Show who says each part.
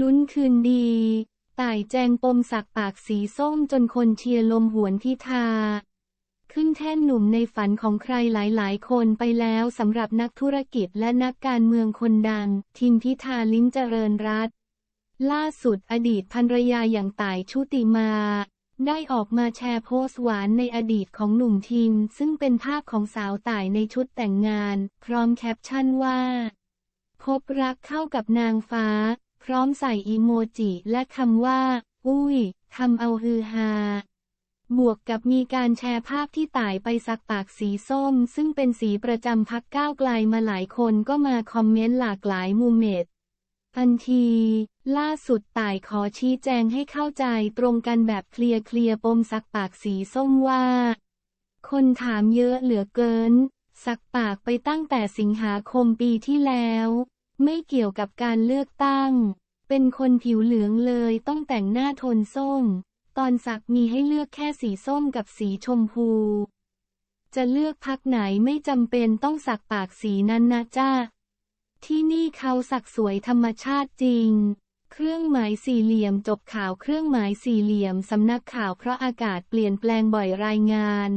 Speaker 1: ลุ้นคืนดีต่ายแจงปมสักปากสีส้มจนคนเชียร์ลมหวนพิธาขึ้นแท่นหนุ่มในฝันของใครหลายๆ คนไปแล้วสำหรับนักธุรกิจและนักการเมืองคนดัง ทิมพิธาลิ้มเจริญรัตล่าสุดอดีตภรรยาอย่างต่ายชุติมา ได้ออกมาแชร์โพสต์หวานในอดีตของหนุ่มทิม ซึ่งเป็นภาพของสาวต่ายในชุดแต่งงาน พร้อมแคปชั่นว่า พบรักเข้ากับนางฟ้า พร้อมใส่อีโมจิและคำว่า อุ้ยทำเอาฮือฮา บวกกับมีการแชร์ภาพที่ต่ายไปสักปากสีส้ม ซึ่งเป็นสีประจำพักก้าวไกลมาหลายคนก็มาคอมเมนต์หลากหลายมุมเมดทันที ล่าสุดต่ายขอชี้แจงให้เข้าใจตรงกันแบบเคลียร์เคลียร์ปมสักปากสีส้มว่า คนถามเยอะเหลือเกิน สักปากไปตั้งแต่สิงหาคมปีที่แล้ว ไม่เกี่ยวกับการเลือกตั้ง เป็นคนผิวเหลืองเลยต้องแต่งหน้าโทนส้ม ตอนสักมีให้เลือกแค่สีส้มกับสีชมพู จะเลือกพักไหนไม่จำเป็นต้องสักปากสีนั้นนะจ้าที่นี่เขาสักสวยธรรมชาติจริง เครื่องหมายสี่เหลี่ยมจบข่าวเครื่องหมายสี่เหลี่ยมสำนักข่าวเพราะอากาศเปลี่ยนแปลงบ่อยรายงาน